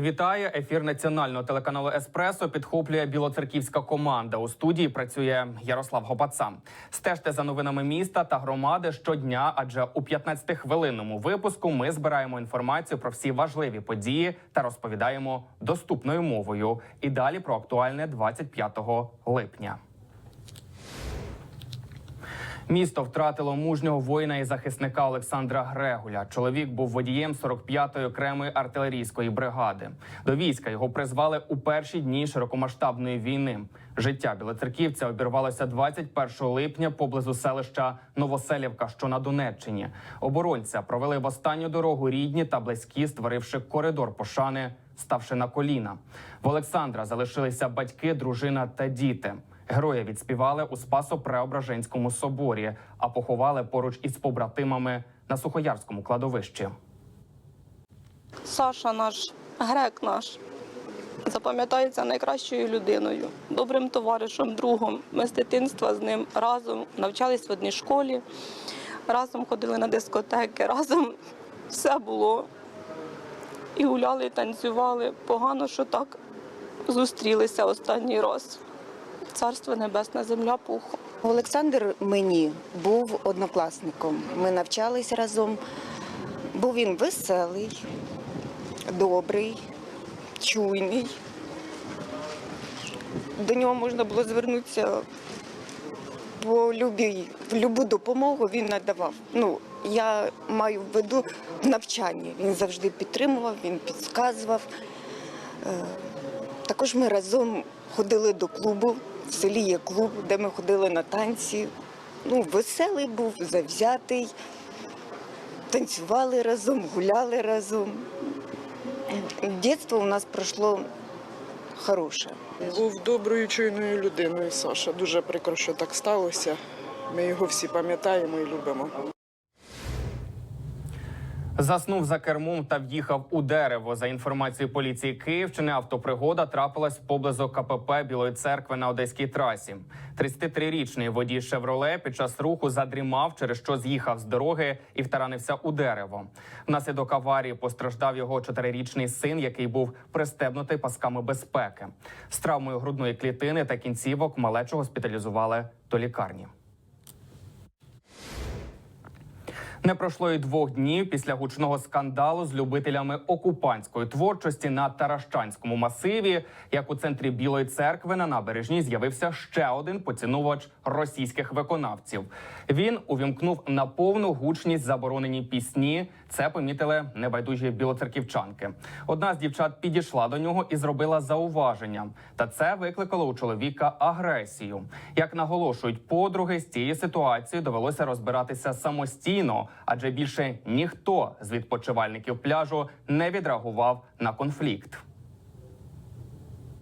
Вітаю! Ефір національного телеканалу Еспресо підхоплює білоцерківська команда. У студії працює Ярослав Гопаца. Стежте за новинами міста та громади щодня, адже у 15-хвилинному випуску ми збираємо інформацію про всі важливі події та розповідаємо доступною мовою. І далі про актуальне 25 липня. Місто втратило мужнього воїна і захисника Олександра Грегуля. Чоловік був водієм 45-ї окремої артилерійської бригади. До війська його призвали у перші дні широкомасштабної війни. Життя білоцерківця обірвалося 21 липня поблизу селища Новоселівка, що на Донеччині. Оборонця провели в останню дорогу рідні та близькі, створивши коридор пошани, ставши на коліна. В Олександра залишилися батьки, дружина та діти. Героя відспівали у Спасо-Преображенському соборі, а поховали поруч із побратимами на Сухоярському кладовищі. Саша наш, грек наш, запам'ятається найкращою людиною, добрим товаришем, другом. Ми з дитинства з ним разом навчались в одній школі, разом ходили на дискотеки, разом все було. І гуляли, і танцювали. Погано, що так зустрілися останній раз. Царство небесне, земля пухом. Олександр мені був однокласником. Ми навчались разом. Був він веселий, добрий, чуйний. До нього можна було звернутися по любій, в любу допомогу він надавав. Ну, я маю в виду в навчанні. Він завжди підтримував, він підказував. Е, Також ми разом ходили до клубу. В селі є клуб, де ми ходили на танці. Ну, веселий був, завзятий. Танцювали разом, гуляли разом. Дитинство у нас пройшло хороше. Був доброю чуйною людиною Саша. Дуже прикро, що так сталося. Ми його всі пам'ятаємо і любимо. Заснув за кермом та в'їхав у дерево. За інформацією поліції Київщини, автопригода трапилась поблизу КПП Білої церкви на одеській трасі. 33-річний водій Шевроле під час руху задрімав, через що з'їхав з дороги і втаранився у дерево. Внаслідок аварії постраждав його чотирирічний син, який був пристебнутий пасками безпеки. З травмою грудної клітини та кінцівок малечу госпіталізували до лікарні. Не пройшло і двох днів після гучного скандалу з любителями окупантської творчості на Таращанському масиві. Як у центрі Білої церкви на набережні з'явився ще один поцінувач російських виконавців. Він увімкнув на повну гучність заборонені пісні. Це помітили небайдужі білоцерківчанки. Одна з дівчат підійшла до нього і зробила зауваження. Та це викликало у чоловіка агресію. Як наголошують подруги, з цією ситуацією довелося розбиратися самостійно, адже більше ніхто з відпочивальників пляжу не відреагував на конфлікт.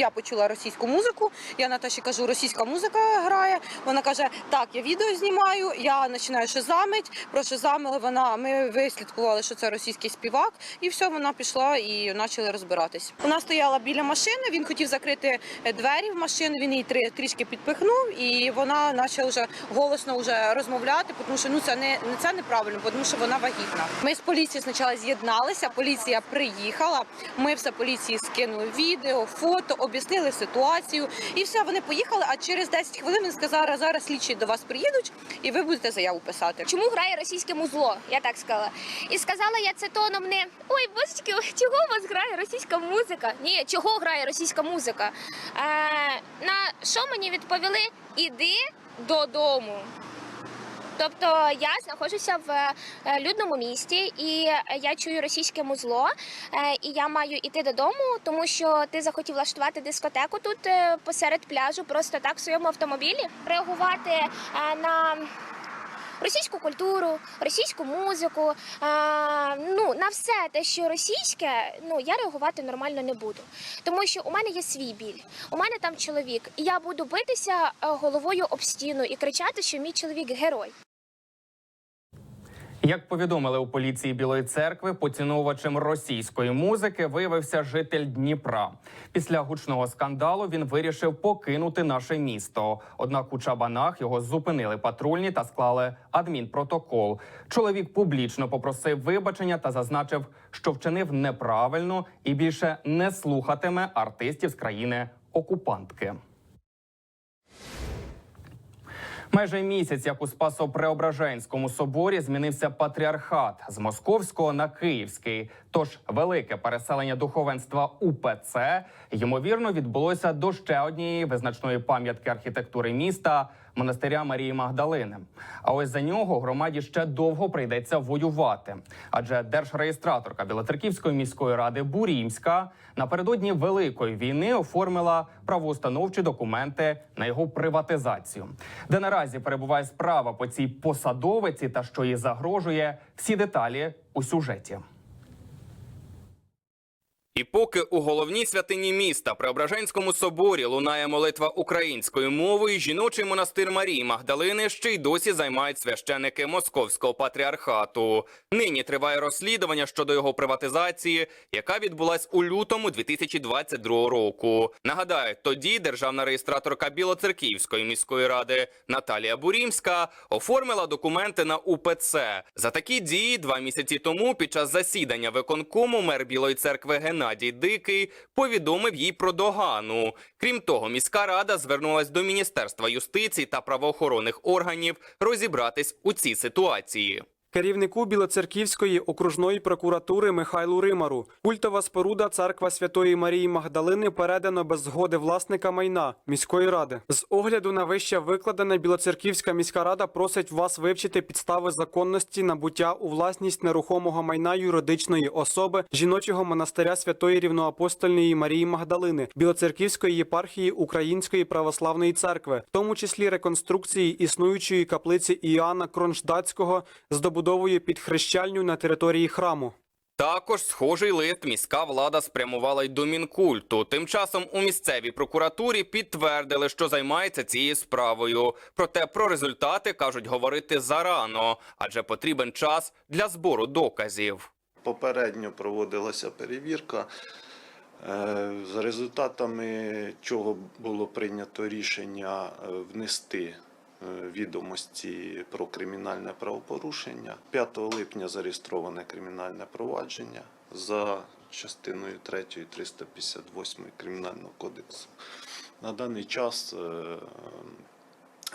Я почула російську музику. Я Наташі кажу, російська музика грає. Вона каже: Так, я відео знімаю. Я починаю шизамить. Про шизамили вона. Ми вислідкували, що це російський співак, і все, вона пішла і почали розбиратись. Вона стояла біля машини. Він хотів закрити двері в машину. Він її три- трішки підпихнув, і вона почала вже голосно вже розмовляти, тому що ну це не- це неправильно, тому що вона вагітна. Ми з поліцією спочатку з'єдналися. Поліція приїхала. Ми все поліції скинули відео, фото, об'яснили ситуацію, і все, вони поїхали. А через 10 хвилин він сказав, зараз слідчі до вас приїдуть, і ви будете заяву писати. чому грає російське музло, я так сказала. І сказала я це тоном не ой, божечки, чого у вас грає російська музика? Ні, чого грає російська музика? Е, на що мені відповіли? Іди додому. Тобто я знаходжуся в е, людному місті, і я чую російське музло, е, і я маю йти додому, тому що ти захотів влаштувати дискотеку тут е, посеред пляжу, просто так в своєму автомобілі. Реагувати е, на російську культуру, російську музику, а, ну на все те, що російське, ну я реагувати нормально не буду, тому що у мене є свій біль. У мене там чоловік, і я буду битися е, головою об стіну і кричати, що мій чоловік герой. Як повідомили у поліції Білої церкви, поціновувачем російської музики виявився житель Дніпра. Після гучного скандалу він вирішив покинути наше місто. Однак у Чабанах його зупинили патрульні та склали адмінпротокол. Чоловік публічно попросив вибачення та зазначив, що вчинив неправильно і більше не слухатиме артистів з країни окупантки. Майже місяць, як у Спасо-Преображенському соборі, змінився патріархат з московського на київський. Тож велике переселення духовенства УПЦ ймовірно відбулося до ще однієї визначної пам'ятки архітектури міста монастиря Марії Магдалини. А ось за нього громаді ще довго прийдеться воювати. Адже держреєстраторка Білоцерківської міської ради Бурімська напередодні великої війни оформила правоустановчі документи на його приватизацію, де наразі перебуває справа по цій посадовиці та що їй загрожує. Всі деталі у сюжеті. І поки у головній святині міста Преображенському соборі лунає молитва українською мовою, жіночий монастир Марії Магдалини ще й досі займають священики Московського патріархату. Нині триває розслідування щодо його приватизації, яка відбулась у лютому 2022 року. Нагадаю, тоді державна реєстраторка Білоцерківської міської ради Наталія Бурімська оформила документи на УПЦ. За такі дії два місяці тому під час засідання виконкому мер Білої церкви Геннадій Дикий повідомив їй про догану. Крім того, міська рада звернулась до Міністерства юстиції та правоохоронних органів розібратись у цій ситуації. Керівнику Білоцерківської окружної прокуратури Михайлу Римару культова споруда церква Святої Марії Магдалини передано без згоди власника майна міської ради. З огляду на вище викладене Білоцерківська міська рада просить вас вивчити підстави законності набуття у власність нерухомого майна юридичної особи жіночого монастиря Святої Рівноапостольної Марії Магдалини Білоцерківської єпархії Української православної церкви, в тому числі реконструкції існуючої каплиці Іоанна Кронштадтського з добудовою під хрещальню на території храму. Також схожий лист міська влада спрямувала й до мінкульту. Тим часом у місцевій прокуратурі підтвердили, що займається цією справою. Проте про результати кажуть говорити зарано, адже потрібен час для збору доказів. Попередньо проводилася перевірка, е, за результатами чого було прийнято рішення е, внести відомості про кримінальне правопорушення. 5 липня зареєстроване кримінальне провадження за частиною 3 358 Кримінального кодексу. На даний час е,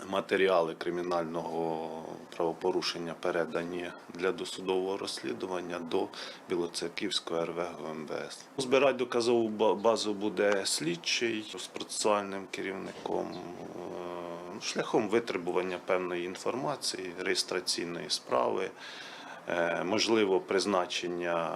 матеріали кримінального правопорушення передані для досудового розслідування до Білоцерківського РВ ГМВС. Збирати доказову базу буде слідчий з процесуальним керівником е, шляхом витребування певної інформації, реєстраційної справи. е, Можливо, призначення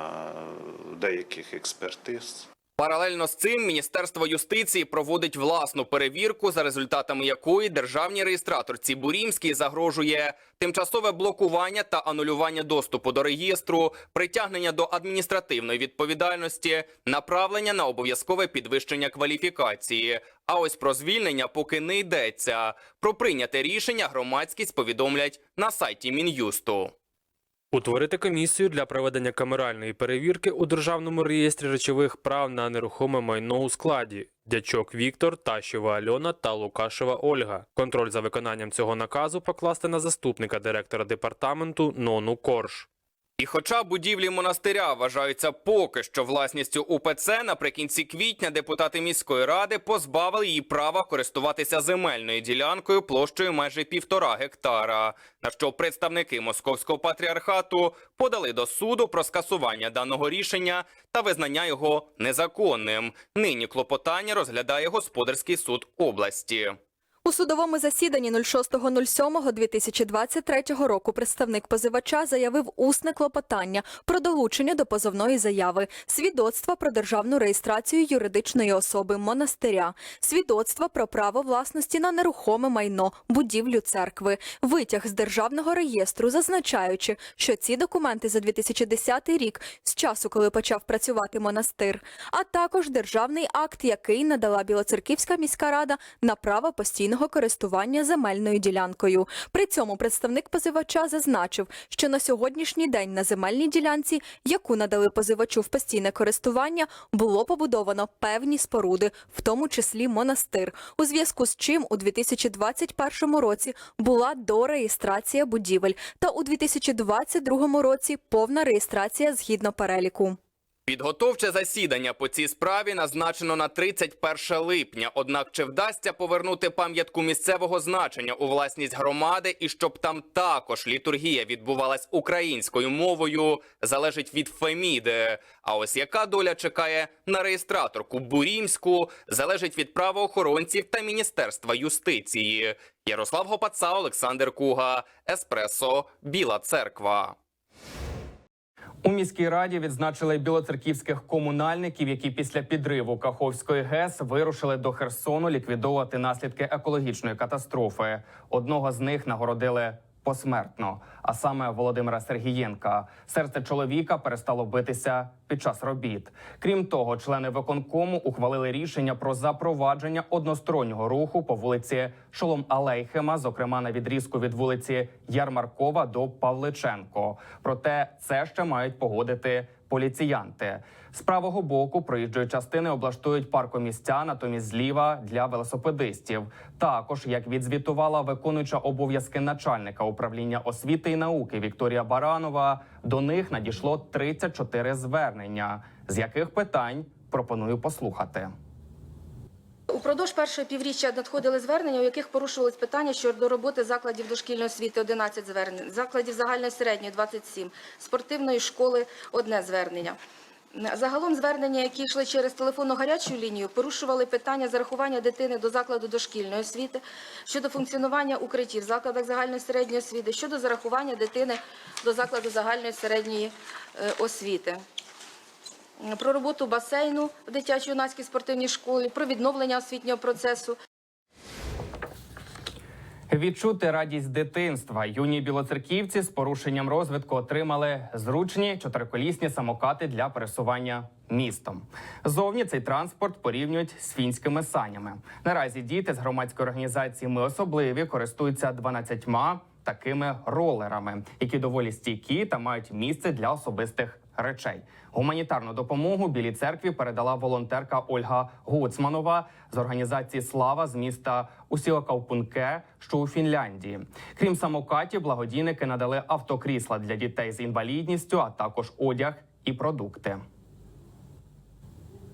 деяких експертиз. Паралельно з цим Міністерство юстиції проводить власну перевірку, за результатами якої державній реєстраторці Бурімській загрожує тимчасове блокування та анулювання доступу до реєстру, притягнення до адміністративної відповідальності, направлення на обов'язкове підвищення кваліфікації. А ось про звільнення поки не йдеться. Про прийняте рішення громадськість повідомлять на сайті Мін'юсту. Утворити комісію для проведення камеральної перевірки у державному реєстрі речових прав на нерухоме майно у складі Дячок Віктор, Тащева Альона та Лукашева Ольга. Контроль за виконанням цього наказу покласти на заступника директора департаменту Нону Корж. І хоча будівлі монастиря вважаються поки що власністю УПЦ, наприкінці квітня депутати міської ради позбавили її права користуватися земельною ділянкою площею майже півтора гектара. На що представники московського патріархату подали до суду про скасування даного рішення та визнання його незаконним. Нині клопотання розглядає господарський суд області. У судовому засіданні 06.07.2023 року представник позивача заявив усне клопотання про долучення до позовної заяви, свідоцтва про державну реєстрацію юридичної особи монастиря, свідоцтва про право власності на нерухоме майно, будівлю церкви, витяг з державного реєстру, зазначаючи, що ці документи за 2010 рік, з часу, коли почав працювати монастир, а також державний акт, який надала Білоцерківська міська рада на право постійного постійного користування земельною ділянкою. При цьому представник позивача зазначив, що на сьогоднішній день на земельній ділянці, яку надали позивачу в постійне користування, було побудовано певні споруди, в тому числі монастир, у зв'язку з чим у 2021 році була дореєстрація будівель та у 2022 році повна реєстрація згідно переліку. Підготовче засідання по цій справі назначено на 31 липня. Однак чи вдасться повернути пам'ятку місцевого значення у власність громади і щоб там також літургія відбувалась українською мовою, залежить від Феміди. А ось яка доля чекає на реєстраторку Бурімську, залежить від правоохоронців та міністерства юстиції. Ярослав Гопаца, Олександр Куга, Еспресо, Біла Церква. У міській раді відзначили білоцерківських комунальників, які після підриву Каховської ГЕС вирушили до Херсону ліквідовувати наслідки екологічної катастрофи. Одного з них нагородили посмертно, а саме Володимира Сергієнка. Серце чоловіка перестало битися під час робіт. Крім того, члени виконкому ухвалили рішення про запровадження одностороннього руху по вулиці Шолом Алейхема, зокрема на відрізку від вулиці Ярмаркова до Павличенко. Проте це ще мають погодити поліціянти. З правого боку проїжджої частини облаштують паркомістя, натомість зліва для велосипедистів. Також, як відзвітувала виконуюча обов'язки начальника управління освіти і науки Вікторія Баранова, до них надійшло 34 звернення. З яких питань пропоную послухати. Упродовж першого півріччя надходили звернення, у яких порушувались питання щодо роботи закладів дошкільної освіти 11 звернень, закладів загальної середньої 27, спортивної школи одне звернення. Загалом звернення, які йшли через телефонну гарячу лінію, порушували питання зарахування дитини до закладу дошкільної освіти, щодо функціонування укриттів в закладах загальної середньої освіти, щодо зарахування дитини до закладу загальної середньої е, освіти про роботу басейну в дитячо-юнацькій спортивній школі, про відновлення освітнього процесу. Відчути радість дитинства. Юні білоцерківці з порушенням розвитку отримали зручні чотириколісні самокати для пересування містом. Зовні цей транспорт порівнюють з фінськими санями. Наразі діти з громадської організації Ми особливі користуються 12 такими ролерами, які доволі стійкі та мають місце для особистих речей. Гуманітарну допомогу білій церкві передала волонтерка Ольга Гуцманова з організації Слава з міста Усіокаупунке, що у Фінляндії. Крім самокатів, благодійники надали автокрісла для дітей з інвалідністю, а також одяг і продукти.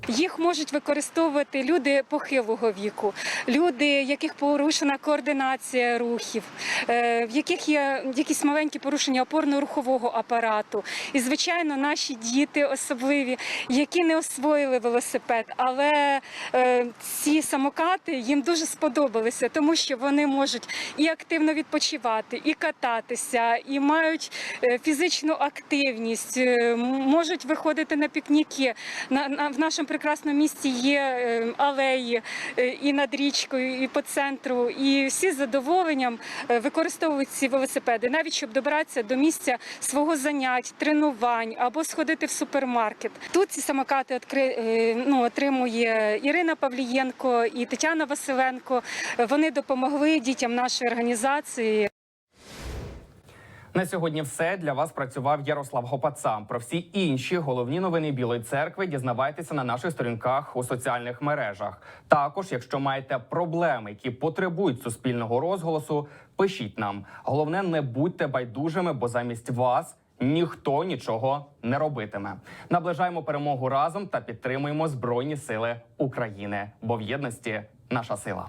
Їх можуть використовувати люди похилого віку, люди, яких порушена координація рухів, е, в яких є якісь маленькі порушення опорно-рухового апарату. І, звичайно, наші діти особливі, які не освоїли велосипед, але е, ці самокати їм дуже сподобалися, тому що вони можуть і активно відпочивати, і кататися, і мають е, фізичну активність, можуть виходити на пікніки. На в нашому прекрасному місті є е, алеї е, і над річкою, і по центру. І всі з задоволенням е, використовують ці велосипеди, навіть щоб добиратися до місця свого занять, тренувань або сходити в супермаркет. Тут ці самокати ну, отримує Ірина Павлієнко і Тетяна Василенко. Вони допомогли дітям нашої організації. На сьогодні все для вас працював Ярослав Гопаца. Про всі інші головні новини Білої церкви дізнавайтеся на наших сторінках у соціальних мережах. Також, якщо маєте проблеми, які потребують суспільного розголосу, пишіть нам. Головне, не будьте байдужими, бо замість вас ніхто нічого не робитиме. Наближаємо перемогу разом та підтримуємо Збройні Сили України, бо в єдності наша сила.